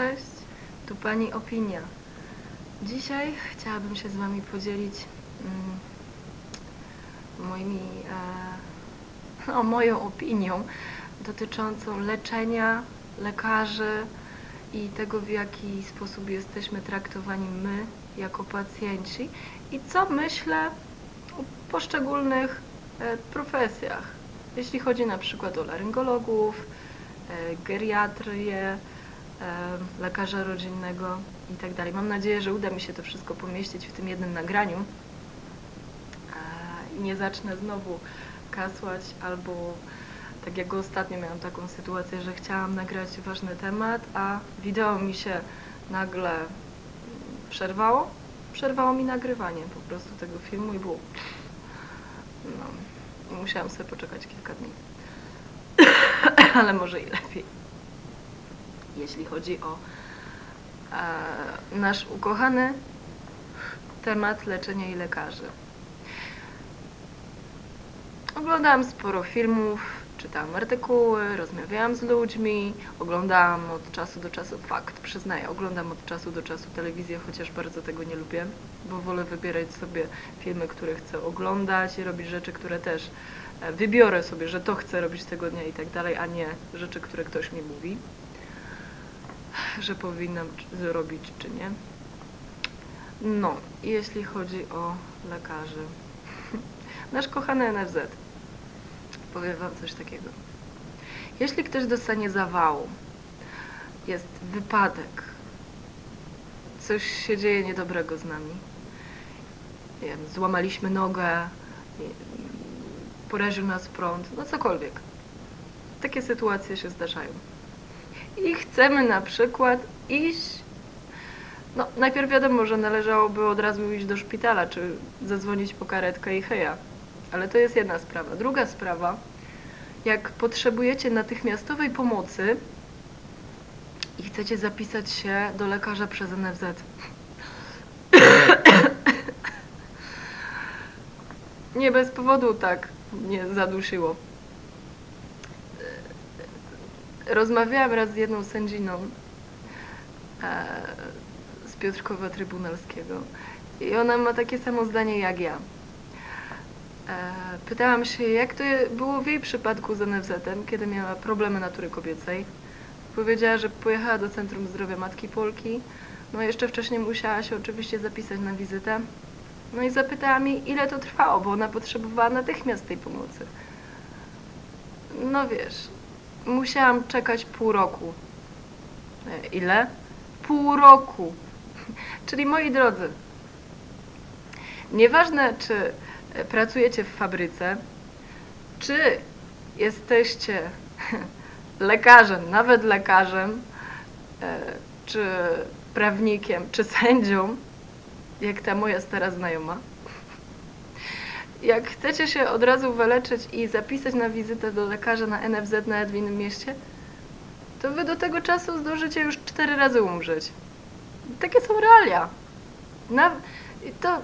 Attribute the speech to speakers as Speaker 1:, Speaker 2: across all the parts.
Speaker 1: Cześć, tu Pani Opinia. Dzisiaj chciałabym się z Wami podzielić mm, moimi, e, no, moją opinią dotyczącą leczenia lekarzy i tego, w jaki sposób jesteśmy traktowani my jako pacjenci i co myślę o poszczególnych e, profesjach. Jeśli chodzi na przykład o laryngologów, e, geriatrię, lekarza rodzinnego i tak. Mam nadzieję, że uda mi się to wszystko pomieścić w tym jednym nagraniu i nie zacznę znowu kasłać albo tak jak ostatnio miałam taką sytuację, że chciałam nagrać ważny temat, a wideo mi się nagle przerwało. Przerwało mi nagrywanie po prostu tego filmu i było. No, musiałam sobie poczekać kilka dni. Ale może i lepiej. Jeśli chodzi o e, nasz ukochany temat leczenia i lekarzy. Oglądałam sporo filmów, czytałam artykuły, rozmawiałam z ludźmi, oglądałam od czasu do czasu, fakt, przyznaję, oglądam od czasu do czasu telewizję, chociaż bardzo tego nie lubię, bo wolę wybierać sobie filmy, które chcę oglądać i robić rzeczy, które też e, wybiorę sobie, że to chcę robić tego dnia i tak dalej, a nie rzeczy, które ktoś mi mówi, że powinnam zrobić czy nie. No, jeśli chodzi o lekarzy. Nasz kochany NFZ. Powiem Wam coś takiego. Jeśli ktoś dostanie zawału, jest wypadek, coś się dzieje niedobrego z nami, wiem, złamaliśmy nogę, poraził nas prąd, no cokolwiek. Takie sytuacje się zdarzają. I chcemy na przykład iść no, najpierw wiadomo, że należałoby od razu iść do szpitala, czy zadzwonić po karetkę i heja. Ale to jest jedna sprawa. Druga sprawa, jak potrzebujecie natychmiastowej pomocy i chcecie zapisać się do lekarza przez NFZ. Nie bez powodu tak mnie zadusiło. Rozmawiałam raz z jedną sędziną e, z Piotrkowa Trybunalskiego i ona ma takie samo zdanie jak ja. E, Pytałam się, jak to było w jej przypadku z NFZ-em, kiedy miała problemy natury kobiecej. Powiedziała, że pojechała do Centrum Zdrowia Matki Polki. No jeszcze wcześniej musiała się oczywiście zapisać na wizytę. No i zapytała mnie, ile to trwało, bo ona potrzebowała natychmiast tej pomocy. No wiesz, musiałam czekać pół roku. E, Ile? Pół roku. Czyli moi drodzy, nieważne czy e, pracujecie w fabryce, czy jesteście lekarzem, nawet lekarzem, e, czy prawnikiem, czy sędzią, jak ta moja stara znajoma. Jak chcecie się od razu wyleczyć i zapisać na wizytę do lekarza na NFZ nawet w innym mieście, to wy do tego czasu zdążycie już cztery razy umrzeć. Takie są realia. Na, to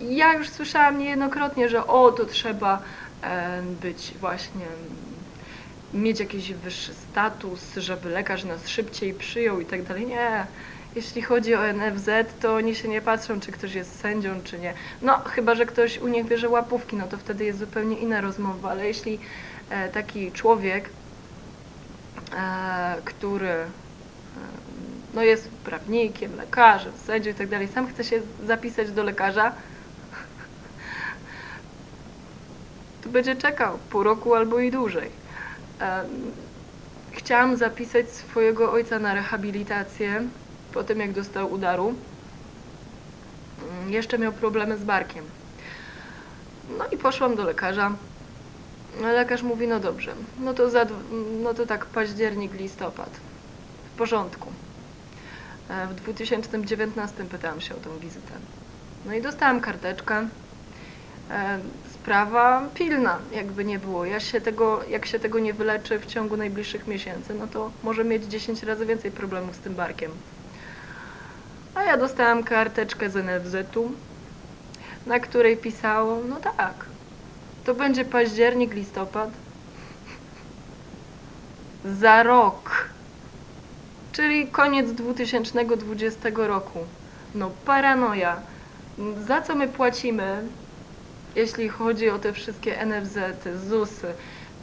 Speaker 1: ja już słyszałam niejednokrotnie, że o, to trzeba e, być właśnie, mieć jakiś wyższy status, żeby lekarz nas szybciej przyjął i tak dalej. Nie. Jeśli chodzi o NFZ, to oni się nie patrzą, czy ktoś jest sędzią, czy nie. No, chyba, że ktoś u nich bierze łapówki, no to wtedy jest zupełnie inna rozmowa, ale jeśli e, taki człowiek, e, który e, no jest prawnikiem, lekarzem, sędzią i tak dalej, sam chce się zapisać do lekarza, to będzie czekał pół roku albo i dłużej. Chciałam zapisać swojego ojca na rehabilitację po tym, jak dostał udaru. Mm, Jeszcze miał problemy z barkiem. No i poszłam do lekarza. Lekarz mówi, no dobrze, no to, za, no to tak październik, listopad. W porządku. E, W 2019 pytałam się o tą wizytę. No i dostałam karteczkę. E, Sprawa pilna, jakby nie było. Ja się tego, jak się tego nie wyleczy w ciągu najbliższych miesięcy, no to może mieć 10 razy więcej problemów z tym barkiem. A ja dostałam karteczkę z NFZ-u, na której pisało, no tak, to będzie październik, listopad. Za rok. czyli koniec 2020 roku. No paranoja. Za co my płacimy, jeśli chodzi o te wszystkie NFZ, te ZUSy,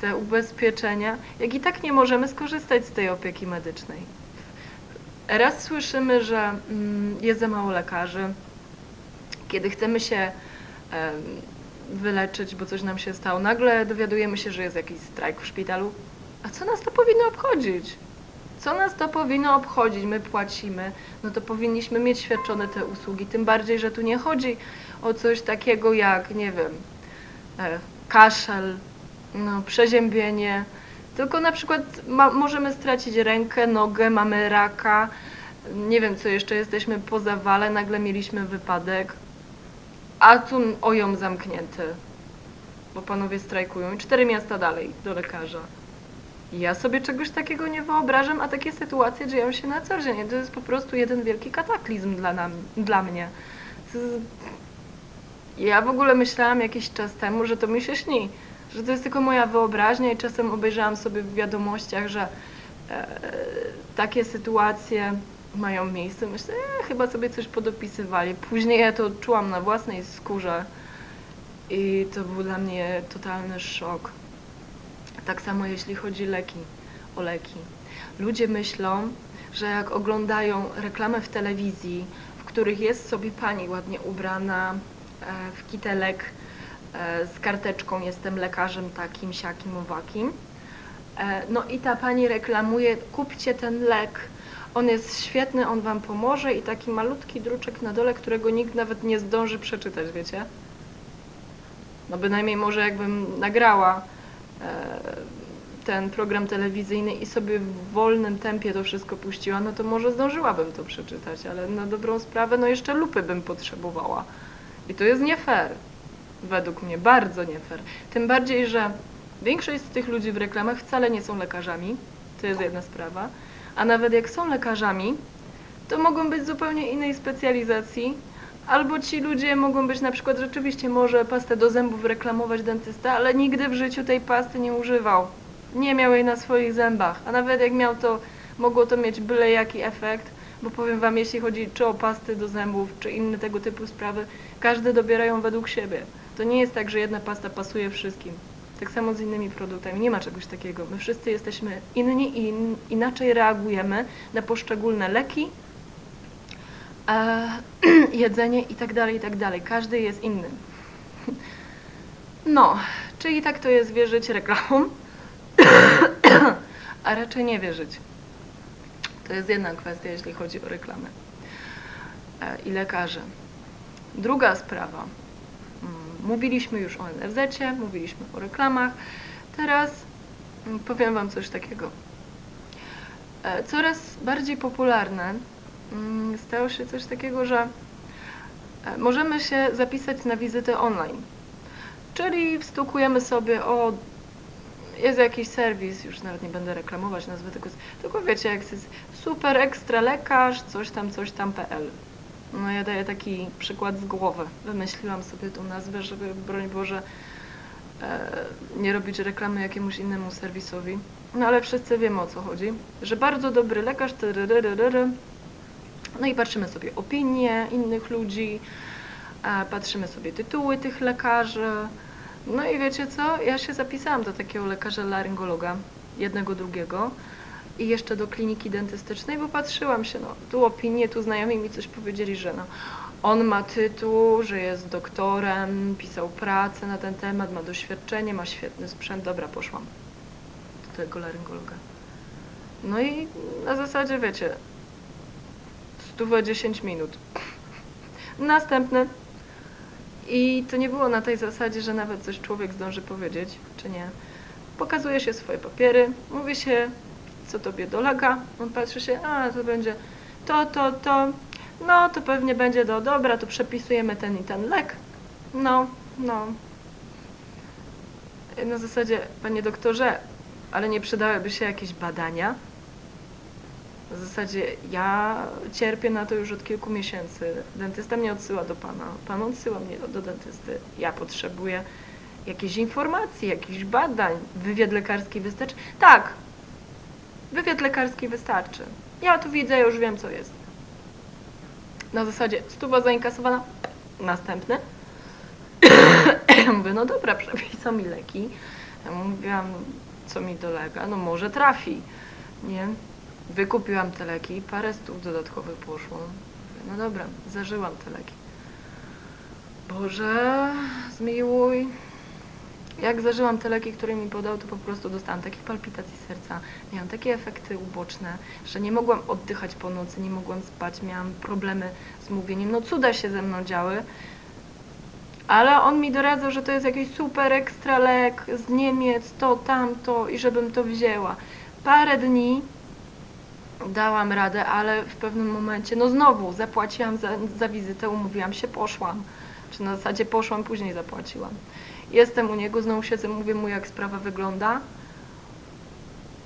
Speaker 1: te ubezpieczenia, jak i tak nie możemy skorzystać z tej opieki medycznej. Raz słyszymy, że mm, jest za mało lekarzy. Kiedy chcemy się wyleczyć, bo coś nam się stało, nagle dowiadujemy się, że jest jakiś strajk w szpitalu. A co nas to powinno obchodzić? Co nas to powinno obchodzić? My płacimy, no to powinniśmy mieć świadczone te usługi. Tym bardziej, że tu nie chodzi o coś takiego jak, nie wiem, e, kaszel, no, przeziębienie, tylko na przykład ma, możemy stracić rękę, nogę, mamy raka, nie wiem co jeszcze, jesteśmy po zawale, nagle mieliśmy wypadek, a tu ojom zamknięty, bo panowie strajkują i cztery miasta dalej do lekarza. Ja sobie czegoś takiego nie wyobrażam, a takie sytuacje dzieją się na co dzień. To jest po prostu jeden wielki kataklizm dla, nam, dla mnie. Ja w ogóle myślałam jakiś czas temu, że to mi się śni, że to jest tylko moja wyobraźnia i czasem obejrzałam sobie w wiadomościach, że e, takie sytuacje mają miejsce. Myślę, e, chyba sobie coś podopisywali. Później ja to odczułam na własnej skórze i to był dla mnie totalny szok. Tak samo jeśli chodzi leki, o leki. Ludzie myślą, że jak oglądają reklamy w telewizji, w których jest sobie pani ładnie ubrana e, w kitelek z karteczką jestem lekarzem takim, siakim, owakim. E, No i ta pani reklamuje, kupcie ten lek, on jest świetny, on wam pomoże i taki malutki druczek na dole, którego nikt nawet nie zdąży przeczytać, wiecie? No bynajmniej może jakbym nagrała e, ten program telewizyjny i sobie w wolnym tempie to wszystko puściła, no to może zdążyłabym to przeczytać, ale na dobrą sprawę, no jeszcze lupy bym potrzebowała. I to jest nie fair. Według mnie bardzo nie fair. Tym bardziej, że większość z tych ludzi w reklamach wcale nie są lekarzami. To jest jedna sprawa. A nawet jak są lekarzami, to mogą być zupełnie innej specjalizacji. Albo ci ludzie mogą być na przykład rzeczywiście może pastę do zębów reklamować dentysta, ale nigdy w życiu tej pasty nie używał. Nie miał jej na swoich zębach. A nawet jak miał to, mogło to mieć byle jaki efekt, bo powiem wam, jeśli chodzi czy o pasty do zębów, czy inne tego typu sprawy, każde dobierają według siebie. To nie jest tak, że jedna pasta pasuje wszystkim. Tak samo z innymi produktami. Nie ma czegoś takiego. My wszyscy jesteśmy inni i in, inaczej reagujemy na poszczególne leki, e, jedzenie i tak dalej, i tak. Każdy jest inny. No, czyli tak to jest wierzyć reklamom, a raczej nie wierzyć. To jest jedna kwestia, jeśli chodzi o reklamę e, i lekarze. Druga sprawa. Mm, Mówiliśmy już o NFZ, mówiliśmy o reklamach. Teraz mm, powiem Wam coś takiego. E, Coraz bardziej popularne mm, stało się coś takiego, że e, możemy się zapisać na wizytę online. Czyli wstukujemy sobie o jest jakiś serwis, już nawet nie będę reklamować nazwy tego, tylko wiecie, jak jest super ekstra lekarz, coś tam, coś tam PL. No ja daję taki przykład z głowy. Wymyśliłam sobie tą nazwę, żeby broń Boże e, nie robić reklamy jakiemuś innemu serwisowi. No ale wszyscy wiemy o co chodzi, że bardzo dobry lekarz, tyryryryryry. no i patrzymy sobie opinie innych ludzi, e, patrzymy sobie tytuły tych lekarzy. No i wiecie co? Ja się zapisałam do takiego lekarza laryngologa, jednego, drugiego i jeszcze do kliniki dentystycznej, bo patrzyłam się, no tu opinie, tu znajomi mi coś powiedzieli, że no on ma tytuł, że jest doktorem, pisał pracę na ten temat, ma doświadczenie, ma świetny sprzęt, dobra, poszłam do tego laryngologa. No i na zasadzie, wiecie, 110 minut. Następny. I to nie było na tej zasadzie, że nawet coś człowiek zdąży powiedzieć, czy nie. Pokazuje się swoje papiery, mówi się, co tobie dolega. On patrzy się, a to będzie to, to, to. No, to pewnie będzie do dobra, to przepisujemy ten i ten lek. No, no. Na zasadzie, panie doktorze, ale nie przydałyby się jakieś badania? W zasadzie ja cierpię na to już od kilku miesięcy. Dentysta mnie odsyła do pana, pan odsyła mnie do, dentysty. Ja potrzebuję jakiejś informacji, jakichś badań. Wywiad lekarski wystarczy? Tak, wywiad lekarski wystarczy. Ja tu widzę, już wiem co jest. Na zasadzie stuwa zainkasowana, następny. Mówię, no dobra, przepisał mi leki. Ja mówiłam, co mi dolega, no może trafi, nie? Wykupiłam te leki, parę stów dodatkowych poszło. No dobra, zażyłam te leki. Boże, zmiłuj. Jak zażyłam te leki, które mi podał, to po prostu dostałam takich palpitacji serca, miałam takie efekty uboczne, że nie mogłam oddychać po nocy, nie mogłam spać, miałam problemy z mówieniem. No cuda się ze mną działy, ale on mi doradzał, że to jest jakiś super ekstra lek z Niemiec, to, tamto i żebym to wzięła. Parę dni dałam radę, ale w pewnym momencie, no znowu zapłaciłam za, za wizytę, umówiłam się, poszłam. Czy na zasadzie poszłam, później zapłaciłam. Jestem u niego, znowu siedzę, mówię mu jak sprawa wygląda.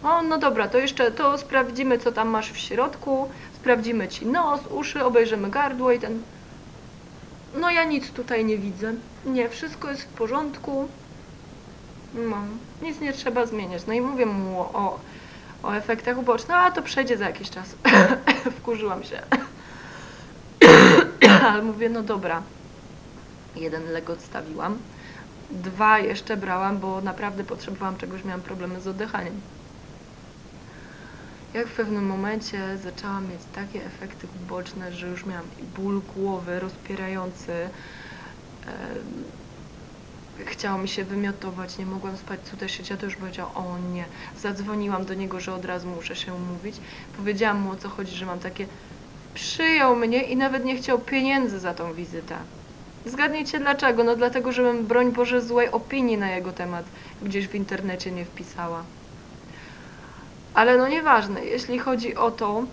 Speaker 1: O, no dobra, to jeszcze to sprawdzimy, co tam masz w środku, sprawdzimy ci nos, uszy, obejrzymy gardło i ten... No ja nic tutaj nie widzę. Nie, wszystko jest w porządku. No, nic nie trzeba zmieniać. No i mówię mu o, o efektach ubocznych, a to przejdzie za jakiś czas. Wkurzyłam się. Ale mówię, no dobra. Jeden lek odstawiłam. Dwa jeszcze brałam, bo naprawdę potrzebowałam czegoś, miałam problemy z oddychaniem. Jak w pewnym momencie zaczęłam mieć takie efekty uboczne, że już miałam ból głowy rozpierający, chciało mi się wymiotować, nie mogłam spać, cuda siedziała, to już powiedział, o nie. Zadzwoniłam do niego, że od razu muszę się umówić. Powiedziałam mu o co chodzi, że mam takie. Przyjął mnie i nawet nie chciał pieniędzy za tą wizytę. Zgadnijcie dlaczego? No dlatego, żebym broń Boże złej opinii na jego temat gdzieś w internecie nie wpisała. Ale no nieważne, jeśli chodzi o to,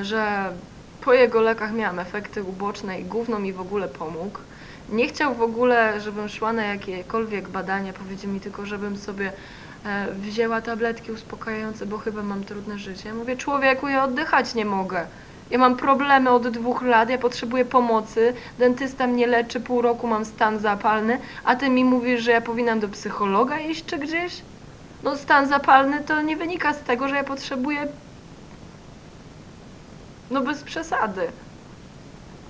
Speaker 1: e, że po jego lekach miałam efekty uboczne i gówno mi w ogóle pomógł. Nie chciał w ogóle, żebym szła na jakiekolwiek badania, powiedział mi tylko, żebym sobie e, wzięła tabletki uspokajające, bo chyba mam trudne życie. Mówię, człowieku, ja oddychać nie mogę. Ja mam problemy od dwóch lat, ja potrzebuję pomocy, dentysta mnie leczy, pół roku mam stan zapalny, a ty mi mówisz, że ja powinnam do psychologa iść czy gdzieś? No stan zapalny to nie wynika z tego, że ja potrzebuję no bez przesady.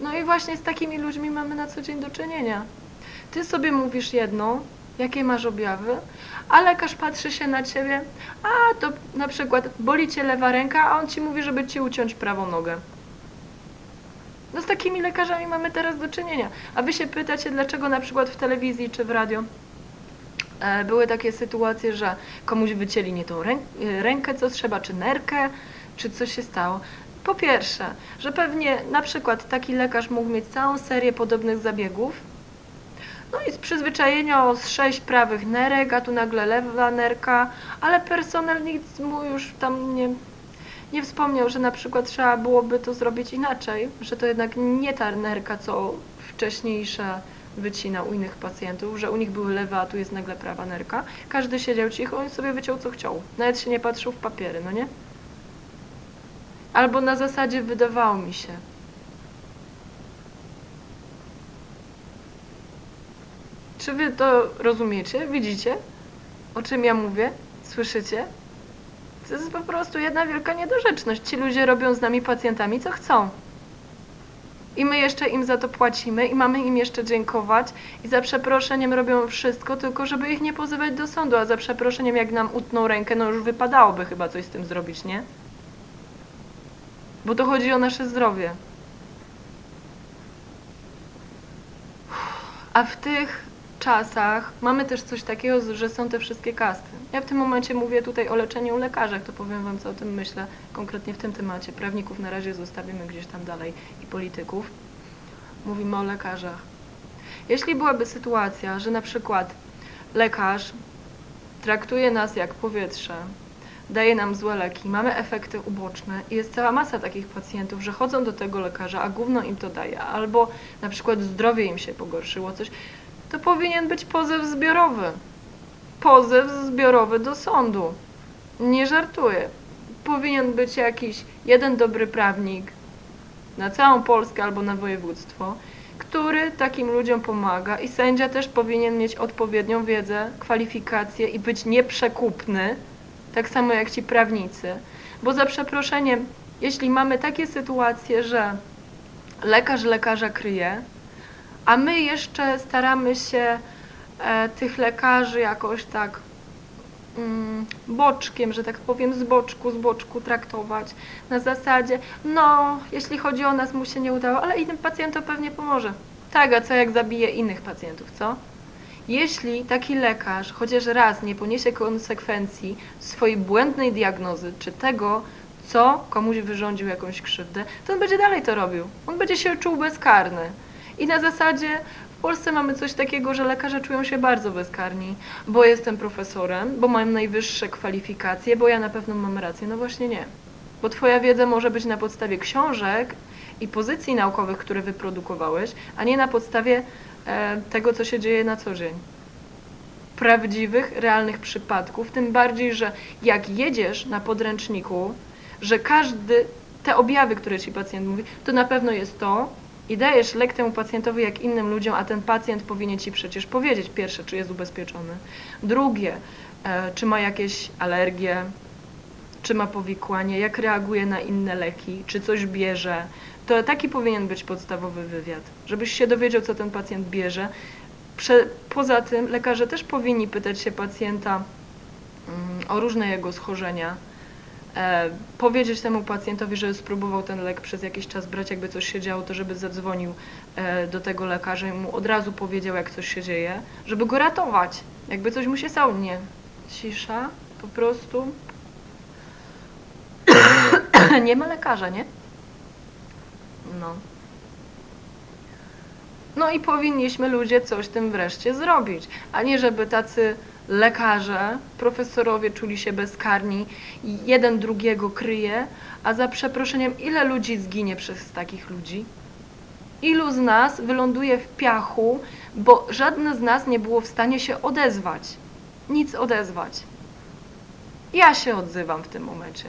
Speaker 1: No i właśnie z takimi ludźmi mamy na co dzień do czynienia. Ty sobie mówisz jedno, jakie masz objawy, a lekarz patrzy się na ciebie, a to na przykład boli cię lewa ręka, a on ci mówi, żeby ci uciąć prawą nogę. No z takimi lekarzami mamy teraz do czynienia. A wy się pytacie, dlaczego na przykład w telewizji czy w radio e, były takie sytuacje, że komuś wycięli nie tą rę rękę, co trzeba, czy nerkę, czy coś się stało. Po pierwsze, że pewnie na przykład taki lekarz mógł mieć całą serię podobnych zabiegów, no i z przyzwyczajenia o sześć prawych nerek, a tu nagle lewa nerka, ale personel nic mu już tam nie, nie wspomniał, że na przykład trzeba byłoby to zrobić inaczej, że to jednak nie ta nerka, co wcześniejsze wycina u innych pacjentów, że u nich były lewe, a tu jest nagle prawa nerka. Każdy siedział cicho i sobie wyciął co chciał. Nawet się nie patrzył w papiery, no nie? Albo na zasadzie wydawało mi się. Czy wy to rozumiecie? Widzicie? O czym ja mówię? Słyszycie? To jest po prostu jedna wielka niedorzeczność. Ci ludzie robią z nami pacjentami co chcą. I my jeszcze im za to płacimy i mamy im jeszcze dziękować i za przeproszeniem robią wszystko, tylko żeby ich nie pozywać do sądu, a za przeproszeniem jak nam utną rękę, no już wypadałoby chyba coś z tym zrobić, nie? Bo to chodzi o nasze zdrowie. A w tych czasach mamy też coś takiego, że są te wszystkie kasty. Ja w tym momencie mówię tutaj o leczeniu u lekarzach, to powiem Wam, co o tym myślę konkretnie w tym temacie. Prawników na razie zostawimy gdzieś tam dalej i polityków. Mówimy o lekarzach. Jeśli byłaby sytuacja, że na przykład lekarz traktuje nas jak powietrze, daje nam złe leki, mamy efekty uboczne i jest cała masa takich pacjentów, że chodzą do tego lekarza, a gówno im to daje, albo na przykład zdrowie im się pogorszyło, coś, to powinien być pozew zbiorowy. Pozew zbiorowy do sądu. Nie żartuję. Powinien być jakiś jeden dobry prawnik na całą Polskę albo na województwo, który takim ludziom pomaga i sędzia też powinien mieć odpowiednią wiedzę, kwalifikacje i być nieprzekupny, tak samo jak ci prawnicy. Bo za przeproszeniem, jeśli mamy takie sytuacje, że lekarz lekarza kryje, a my jeszcze staramy się e, tych lekarzy jakoś tak mm, boczkiem, że tak powiem, z boczku, z boczku traktować. Na zasadzie, no, jeśli chodzi o nas, mu się nie udało, ale innym pacjentom pewnie pomoże. Tak, a co jak zabije innych pacjentów, co? Jeśli taki lekarz chociaż raz nie poniesie konsekwencji swojej błędnej diagnozy, czy tego, co komuś wyrządził jakąś krzywdę, to on będzie dalej to robił. On będzie się czuł bezkarny. I na zasadzie w Polsce mamy coś takiego, że lekarze czują się bardzo bezkarni, bo jestem profesorem, bo mam najwyższe kwalifikacje, bo ja na pewno mam rację. No właśnie nie. Bo twoja wiedza może być na podstawie książek i pozycji naukowych, które wyprodukowałeś, a nie na podstawie tego, co się dzieje na co dzień. Prawdziwych, realnych przypadków, tym bardziej, że jak jedziesz na podręczniku, że każdy, te objawy, które ci pacjent mówi, to na pewno jest to i dajesz lek temu pacjentowi jak innym ludziom, a ten pacjent powinien ci przecież powiedzieć, pierwsze, czy jest ubezpieczony, drugie, e, czy ma jakieś alergie, czy ma powikłanie, jak reaguje na inne leki, czy coś bierze. To taki powinien być podstawowy wywiad, żebyś się dowiedział, co ten pacjent bierze. Prze poza tym lekarze też powinni pytać się pacjenta mm, o różne jego schorzenia, e, powiedzieć temu pacjentowi, że spróbował ten lek przez jakiś czas brać, jakby coś się działo, to żeby zadzwonił e, do tego lekarza i mu od razu powiedział, jak coś się dzieje, żeby go ratować, jakby coś mu się stało. Nie, cisza, po prostu. nie ma lekarza, nie? No. No i powinniśmy ludzie coś tym wreszcie zrobić, a nie żeby tacy lekarze, profesorowie czuli się bezkarni i jeden drugiego kryje, a za przeproszeniem ile ludzi zginie przez takich ludzi? Ilu z nas wyląduje w piachu, bo żadne z nas nie było w stanie się odezwać. Nic odezwać. Ja się odzywam w tym momencie.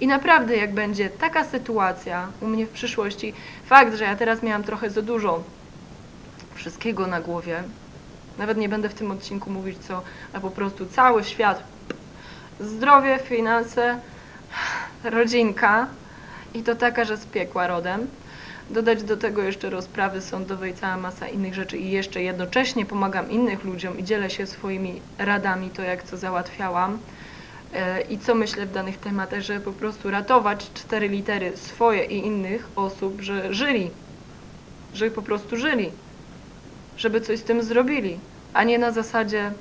Speaker 1: I naprawdę, jak będzie taka sytuacja u mnie w przyszłości, fakt, że ja teraz miałam trochę za dużo wszystkiego na głowie, nawet nie będę w tym odcinku mówić co, a po prostu cały świat, zdrowie, finanse, rodzinka i to taka, że z piekła rodem. Dodać do tego jeszcze rozprawy sądowe i cała masa innych rzeczy i jeszcze jednocześnie pomagam innych ludziom i dzielę się swoimi radami, to jak co załatwiałam i co myślę w danych tematach, żeby po prostu ratować cztery litery swoje i innych osób, że żyli, że po prostu żyli, żeby coś z tym zrobili, a nie na zasadzie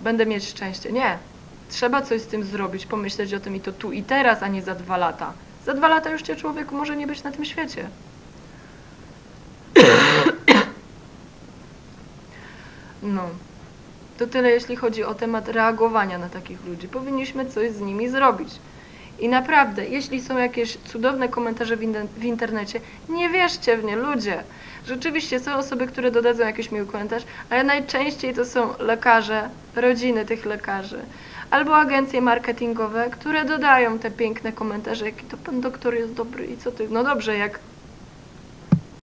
Speaker 1: będę mieć szczęście. Nie. Trzeba coś z tym zrobić, pomyśleć o tym i to tu i teraz, a nie za dwa lata. Za dwa lata już cię człowiek może nie być na tym świecie. No. To tyle, jeśli chodzi o temat reagowania na takich ludzi. Powinniśmy coś z nimi zrobić. I naprawdę, jeśli są jakieś cudowne komentarze w, internecie, nie wierzcie w nie, ludzie. Rzeczywiście są osoby, które dodadzą jakiś miły komentarz, ale najczęściej to są lekarze, rodziny tych lekarzy, albo agencje marketingowe, które dodają te piękne komentarze, jaki to pan doktor jest dobry i co ty. No dobrze, jak